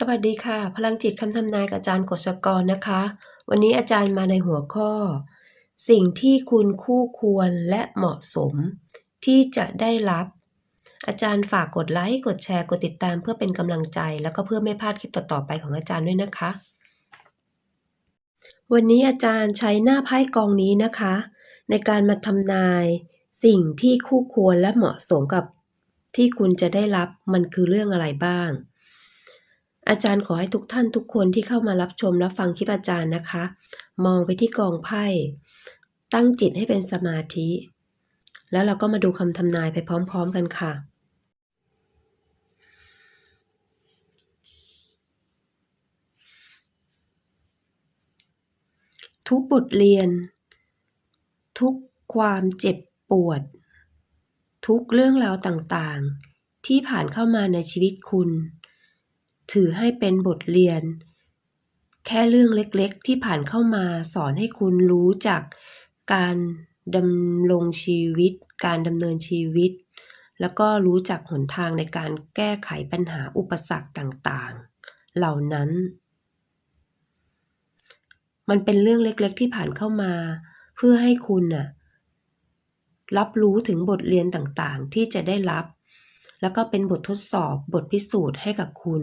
สวัสดีค่ะ พลังจิตคำทำนายกับอาจารย์กฤษกรนะคะ วันนี้อาจารย์มาในหัวข้อ สิ่งที่คุณคู่ควรและเหมาะสม ที่จะได้รับ อาจารย์ฝากกดไลค์กดแชร์กดติดตามเพื่อเป็นกำลังใจ แล้วก็เพื่อไม่พลาดคลิปต่อๆไปของอาจารย์ด้วยนะคะ วันนี้อาจารย์ใช้หน้าไพ่กองนี้นะคะ ในการมาทำนาย สิ่งที่คู่ควรและเหมาะสมกับ ที่คุณจะได้รับมันคือเรื่องอะไรบ้าง อาจารย์ขอให้ทุกท่านทุกคนที่เข้ามารับชมรับฟังคลิปอาจารย์นะคะ มองไปที่กองไพ่ ตั้งจิตให้เป็นสมาธิ แล้วเราก็มาดูคำทำนายไปพร้อม ๆ กันค่ะทุกบทเรียน ทุกความเจ็บปวด ทุกเรื่องราวต่างๆ ที่ผ่านเข้ามาในชีวิตคุณ ถือให้เป็นบทเรียน แค่เรื่องเล็กๆ ที่ผ่านเข้ามาสอนให้คุณรู้จักการดำรงชีวิต การดำเนินชีวิต แล้วก็รู้จักหนทางในการแก้ไขปัญหาอุปสรรคต่างๆ เหล่านั้น มันเป็นเรื่องเล็กๆ ที่ผ่านเข้ามา เพื่อให้คุณน่ะรับรู้ถึงบทเรียนต่างๆ ที่จะได้รับ แล้วก็เป็นบททดสอบบทพิสูจน์ให้กับคุณ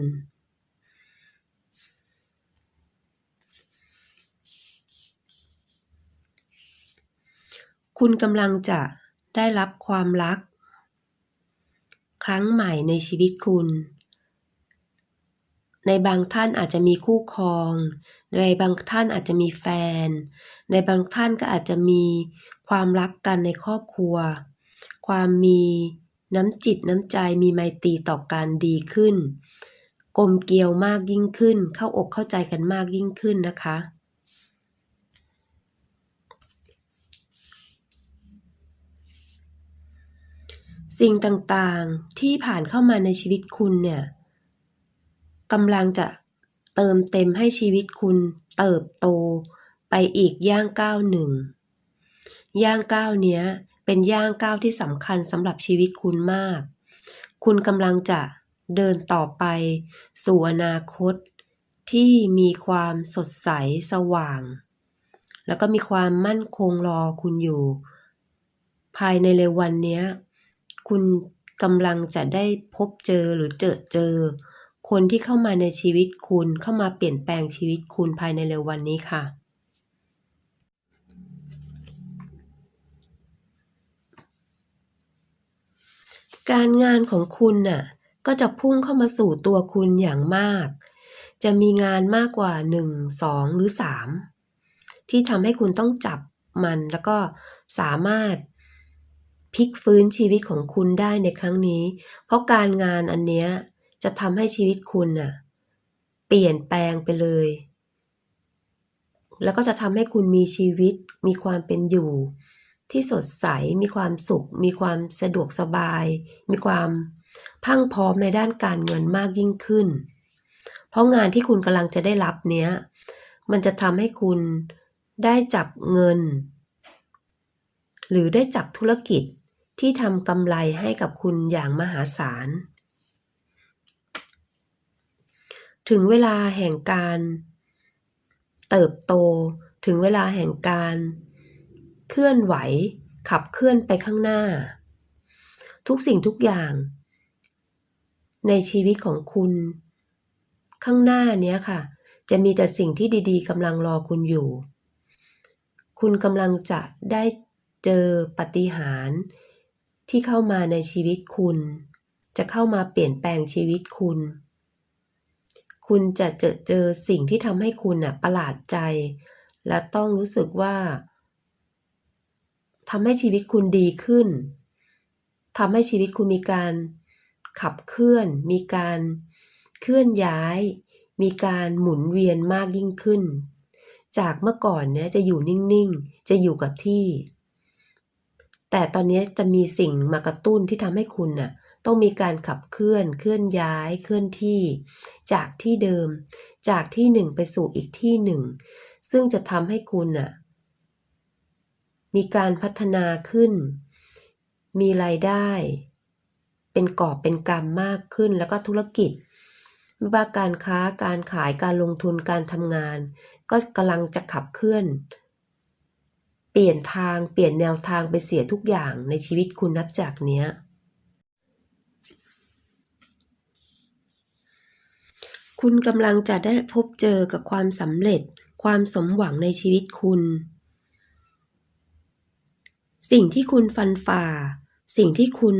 คุณกำลังจะได้รับความรัก ครั้งใหม่ในชีวิตคุณ ในบางท่านอาจจะมีคู่ครอง ในบางท่านอาจจะมีแฟน ในบางท่านก็อาจจะมีความรักกันในครอบครัว ความมีน้ำจิตน้ำใจมีไมตรีต่อกันดีขึ้น กลมเกลียวมากยิ่งขึ้น เข้าอกเข้าใจกันมากยิ่งขึ้นนะคะ สิ่งต่างๆที่ผ่านเข้ามาในชีวิตคุณเนี่ยกำลังจะเติมเต็มให้ชีวิตคุณเติบโตไปอีกย่างก้าวหนึ่ง ย่างก้าวเนี้ยเป็นย่างก้าวที่สำคัญสำหรับชีวิตคุณมาก คุณกำลังจะเดินต่อไป สู่อนาคต ที่มีความสดใสสว่าง แล้วก็มีความมั่นคงรอคุณอยู่ ภายในเร็ววันเนี้ย คุณกำลังจะได้พบเจอหรือเจอเจอ คนที่เข้ามาในชีวิตคุณเข้ามาเปลี่ยนแปลงชีวิตคุณภายในเร็ววันนี้ค่ะ การงานของคุณน่ะก็จะพุ่งเข้ามาสู่ตัวคุณอย่างมาก จะมีงานมากกว่าหนึ่งสองหรือสามที่ทำให้คุณต้องจับมันแล้วก็สามารถ พลิกฟื้นชีวิตของคุณได้ในครั้งนี้ เพราะการงานอันเนี้ยจะทำให้ชีวิตคุณน่ะ เปลี่ยนแปลงไปเลย แล้วก็จะทำให้คุณมีชีวิต มีความเป็นอยู่ ที่สดใส มีความสุข มีความสะดวกสบาย มีความพังพร้อมในด้านการเงินมากยิ่งขึ้น เพราะงานที่คุณกำลังจะได้รับเนี้ย มันจะทำให้คุณได้จับเงิน หรือได้จับธุรกิจ ที่ทำกำไรให้กับคุณอย่างมหาศาล ถึงเวลาแห่งการเติบโต ถึงเวลาแห่งการเคลื่อนไหว ขับเคลื่อนไปข้างหน้า ทุกสิ่งทุกอย่าง ในชีวิตของคุณ ข้างหน้าเนี้ยค่ะ จะมีแต่สิ่งที่ดีๆกำลังรอคุณอยู่ คุณกำลังจะได้เจอปาฏิหาร ที่เข้ามาในชีวิตคุณ จะเข้ามาเปลี่ยนแปลงชีวิตคุณ คุณจะเจอเจอสิ่งที่ทำให้คุณน่ะประหลาดใจ และต้องรู้สึกว่าทำให้ชีวิตคุณดีขึ้นทำให้ชีวิตคุณมีการขับเคลื่อน มีการเคลื่อนย้าย มีการหมุนเวียนมากยิ่งขึ้น จากเมื่อก่อนเนี่ยจะอยู่นิ่ง ๆ จะอยู่กับที่ แต่ตอนนี้จะมีสิ่งมากระตุ้นที่ทำให้คุณน่ะต้องมีการขับเคลื่อนเคลื่อนย้ายเคลื่อนที่ จากที่เดิม จากที่หนึ่งไปสู่อีกที่หนึ่ง ซึ่งจะทำให้คุณน่ะมีการพัฒนาขึ้น มีรายได้ เป็นกอบเป็นกำมากขึ้นแล้วก็ธุรกิจไม่ว่าการค้าการขายการลงทุนการทำงาน ก็กำลังจะขับเคลื่อน เปลี่ยนทางเปลี่ยนแนวทางไปเสียทุกอย่างในชีวิตคุณนับจากเนี้ย คุณกำลังจะได้พบเจอกับความสำเร็จ ความสมหวังในชีวิตคุณ สิ่งที่คุณฟันฝ่า สิ่งที่คุณ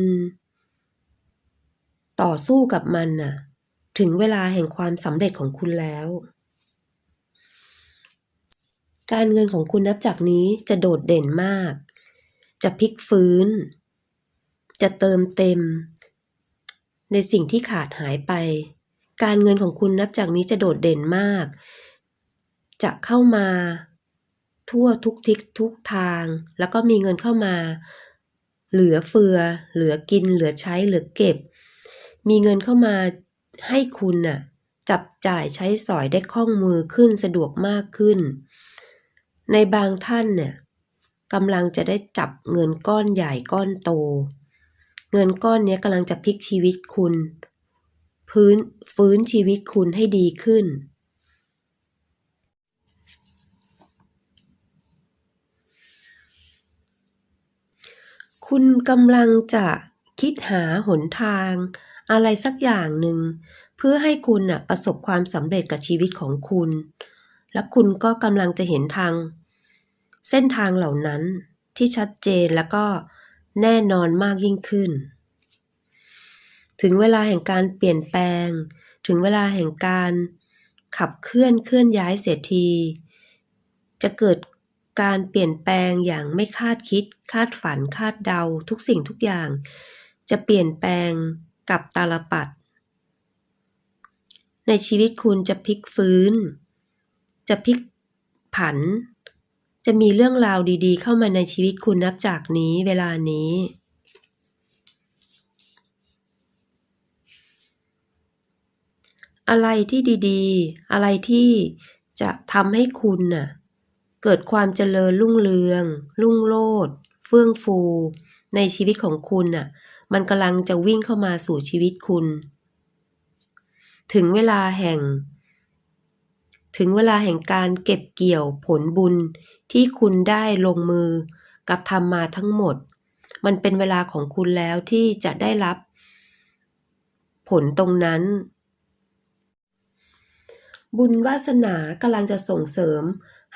ต่อสู้กับมันน่ะ ถึงเวลาแห่งความสำเร็จของคุณแล้ว การเงินของคุณนับจากนี้จะโดดเด่นมาก จะพลิกฟื้น จะเติมเต็ม ในสิ่งที่ขาดหายไป การเงินของคุณนับจากนี้จะโดดเด่นมาก จะเข้ามา ทั่วทุกทิศทุกทาง แล้วก็มีเงินเข้ามา เหลือเฟือ เหลือกิน เหลือใช้ เหลือเก็บ มีเงินเข้ามาให้คุณน่ะ จับจ่ายใช้สอยได้คล่องมือขึ้นสะดวกมากขึ้น ในบางท่านเนี่ยกำลังจะได้จับเงินก้อนใหญ่ก้อนโต เงินก้อนนี้กำลังจะพลิกชีวิตคุณ พื้นฟื้นชีวิตคุณให้ดีขึ้น คุณกำลังจะคิดหาหนทาง อะไรสักอย่างหนึ่ง เพื่อให้คุณนะประสบความสำเร็จกับชีวิตของคุณ และคุณก็กำลังจะเห็นทาง เส้นทางเหล่านั้นที่ชัดเจนแล้วก็แน่นอนมากยิ่งขึ้น ถึงเวลาแห่งการเปลี่ยนแปลง ถึงเวลาแห่งการขับเคลื่อนเคลื่อนย้ายเสียที จะเกิดการเปลี่ยนแปลงอย่างไม่คาดคิด คาดฝันคาดเดาทุกสิ่งทุกอย่าง จะเปลี่ยนแปลงกับตาลปัด ในชีวิตคุณจะพลิกฟื้น จะพลิกผัน จะมีเรื่องราวดีๆ เข้ามาในชีวิตคุณนับจากนี้เวลานี้อะไรที่ดีๆ อะไรที่จะทำให้คุณน่ะ เกิดความเจริญรุ่งเรือง รุ่งโรจน์เฟื่องฟู ในชีวิตของคุณน่ะ มันกำลังจะวิ่งเข้ามาสู่ชีวิตคุณ ถึงเวลาแห่ง ถึงเวลาแห่งการเก็บเกี่ยวผลบุญที่คุณได้ลงมือกระทำมาทั้งหมด มันเป็นเวลาของคุณแล้วที่จะได้รับ ผลตรงนั้น บุญวาสนากำลังจะส่งเสริม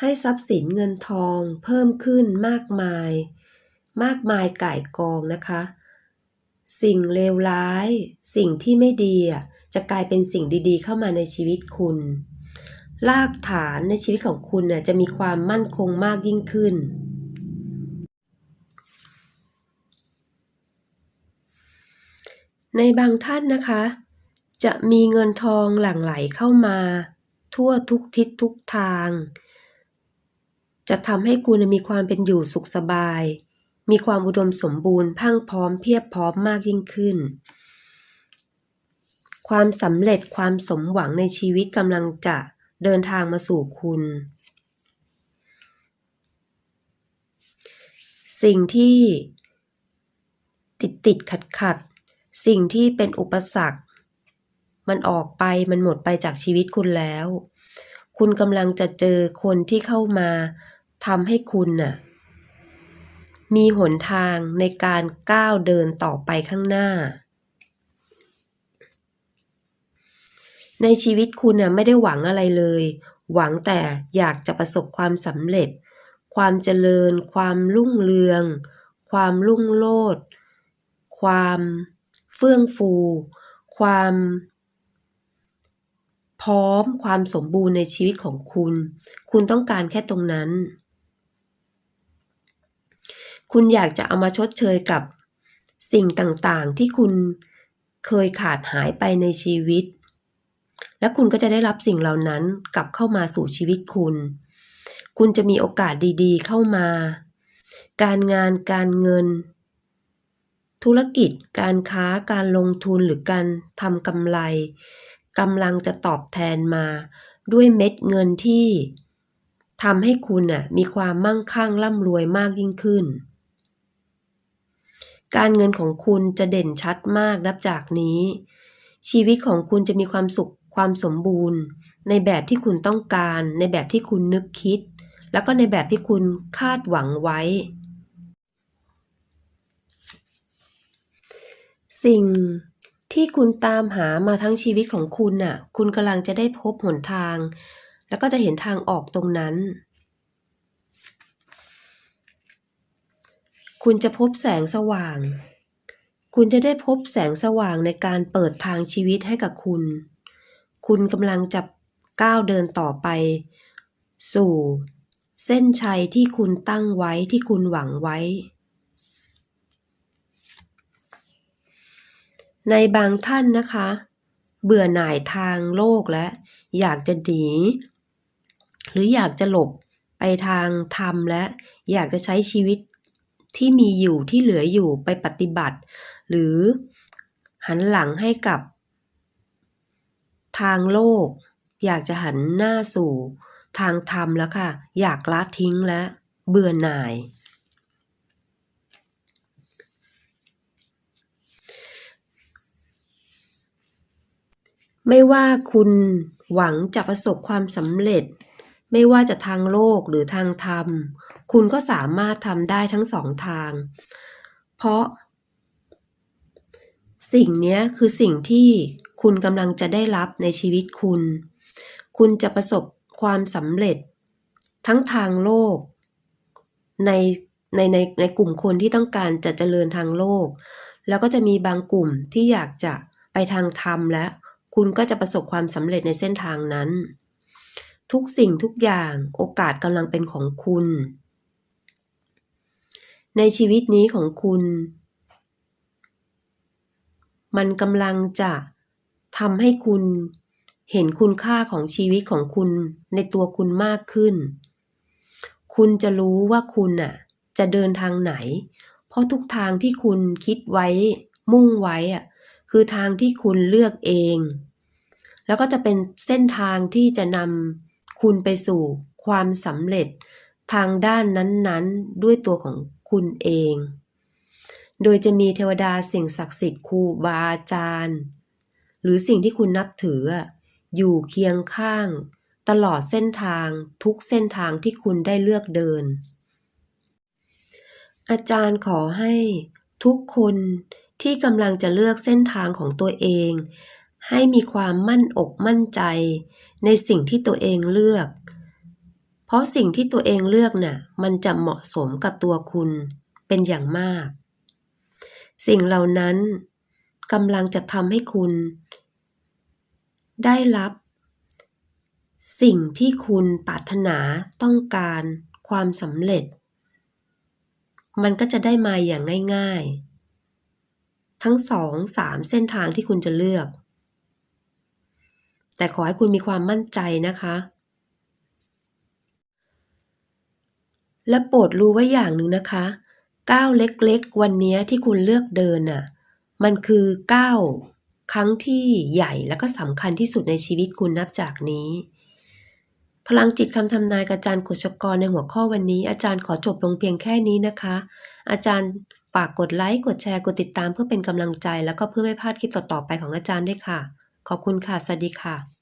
ให้ทรัพย์สินเงินทองเพิ่มขึ้นมากมาย มากมายก่ายกองนะคะ สิ่งเลวร้าย สิ่งที่ไม่ดีจะกลายเป็นสิ่งดีๆ เข้ามาในชีวิตคุณ รากฐานในชีวิตของคุณน่ะจะมีความมั่นคงมากยิ่งขึ้น ในบางท่านนะคะ จะมีเงินทองหลั่งไหลเข้ามา ทั่วทุกทิศทุกทาง จะทำให้คุณมีความเป็นอยู่สุขสบาย มีความอุดมสมบูรณ์พั่งพร้อมเพียบพร้อมมากยิ่งขึ้นความสำเร็จความสมหวังในชีวิตกำลังจะ เดินทางมาสู่คุณ สิ่งที่ติดติดขัดขัดสิ่งที่เป็นอุปสรรค มันออกไปมันหมดไปจากชีวิตคุณแล้ว คุณกำลังจะเจอคนที่เข้ามาทำให้คุณน่ะ มีหนทางในการก้าวเดินต่อไปข้างหน้า ในชีวิตคุณน่ะไม่ได้หวังอะไรเลย หวังแต่อยากจะประสบความสำเร็จ ความเจริญ ความรุ่งเรือง ความรุ่งโรจน์ความเฟื่องฟู ความ พร้อมความสมบูรณ์ในชีวิตของคุณ คุณต้องการแค่ตรงนั้น คุณอยากจะเอามาชดเชยกับสิ่งต่างๆที่คุณเคยขาดหายไปในชีวิต และคุณก็จะได้รับสิ่งเหล่านั้นกลับเข้ามาสู่ชีวิตคุณ คุณจะมีโอกาสดีๆ เข้ามา การงานการเงิน ธุรกิจ การค้าการลงทุนหรือการทำกำไรกำลังจะตอบแทนมา ด้วยเม็ดเงินที่ทำให้คุณน่ะมีความมั่งคั่งร่ำรวยมากยิ่งขึ้น การเงินของคุณจะเด่นชัดมากนับจากนี้ ชีวิตของคุณจะมีความสุข ความสมบูรณ์ ในแบบที่คุณต้องการ ในแบบที่คุณนึกคิด แล้วก็ในแบบที่คุณคาดหวังไว้ สิ่งที่คุณตามหามาทั้งชีวิตของคุณน่ะ คุณกำลังจะได้พบหนทาง แล้วก็จะเห็นทางออกตรงนั้น คุณจะพบแสงสว่าง คุณจะได้พบแสงสว่างในการเปิดทางชีวิตให้กับคุณ คุณกำลังจะก้าวเดินต่อไป สู่ เส้นชัยที่คุณตั้งไว้ที่คุณหวังไว้ ในบางท่านนะคะ เบื่อหน่ายทางโลกและ อยากจะหนีหรืออยากจะหลบไปทางธรรมและอยากจะใช้ชีวิตที่มีอยู่ที่เหลืออยู่ไปปฏิบัติ หรือหันหลังให้กับ ทางโลก อยากจะหันหน้าสู่ ทางธรรมแล้วค่ะ อยากละทิ้งและเบื่อหน่าย ไม่ว่าคุณหวังจะประสบความสำเร็จ ไม่ว่าจะทางโลกหรือทางธรรม คุณก็สามารถทำได้ทั้งสองทาง เพราะ สิ่งนี้คือสิ่งที่ คุณกำลังจะได้รับในชีวิตคุณ คุณจะประสบความสำเร็จ ทั้งทางโลก ในในในในกลุ่มคนที่ต้องการจะเจริญทางโลก แล้วก็จะมีบางกลุ่มที่อยากจะไปทางธรรมและคุณก็จะประสบความสำเร็จในเส้นทางนั้น ทุกสิ่งทุกอย่างโอกาสกำลังเป็นของคุณ ในชีวิตนี้ของคุณ มันกำลังจะ ทำให้คุณเห็นคุณค่าของชีวิตของคุณในตัวคุณมากขึ้น คุณจะรู้ว่าคุณน่ะ จะเดินทางไหน เพราะทุกทางที่คุณคิดไว้ มุ่งไว้อะคือทางที่คุณเลือกเอง แล้วก็จะเป็นเส้นทางที่จะนำคุณไปสู่ความสำเร็จทางด้านนั้นๆ ด้วยตัวของคุณเอง โดยจะมีเทวดาสิ่งศักดิ์สิทธิ์ครูบาอาจารย์ หรือสิ่งที่คุณนับถือ อยู่เคียงข้าง ตลอดเส้นทางทุกเส้นทางที่คุณได้เลือกเดิน อาจารย์ขอให้ทุกคนที่กำลังจะเลือกเส้นทางของตัวเอง ให้มีความมั่นอกมั่นใจ ในสิ่งที่ตัวเองเลือก เพราะสิ่งที่ตัวเองเลือกน่ะมันจะเหมาะสมกับตัวคุณเป็นอย่างมาก สิ่งเหล่านั้น กำลังจะทำให้คุณ ได้รับ สิ่งที่คุณปรารถนาต้องการความสำเร็จ มันก็จะได้มาอย่างง่าย ๆ ทั้งสองสามเส้นทางที่คุณจะเลือก แต่ขอให้คุณมีความมั่นใจนะคะ และโปรดรู้ไว้อย่างหนึ่งนะคะก้าวเล็กๆ วันนี้ที่คุณเลือกเดินน่ะ มันคือก้าวครั้งที่ใหญ่และก็สำคัญที่สุดในชีวิตคุณนับจากนี้ พลังจิตคำทำนายกับอาจารย์กฤษกรในหัวข้อวันนี้ อาจารย์ขอจบลงเพียงแค่นี้นะคะ อาจารย์ฝากกดไลค์กดแชร์กดติดตามเพื่อเป็นกำลังใจ แล้วก็เพื่อไม่พลาดคลิปต่อๆไปของอาจารย์ด้วยค่ะ ขอบคุณค่ะ สวัสดีค่ะ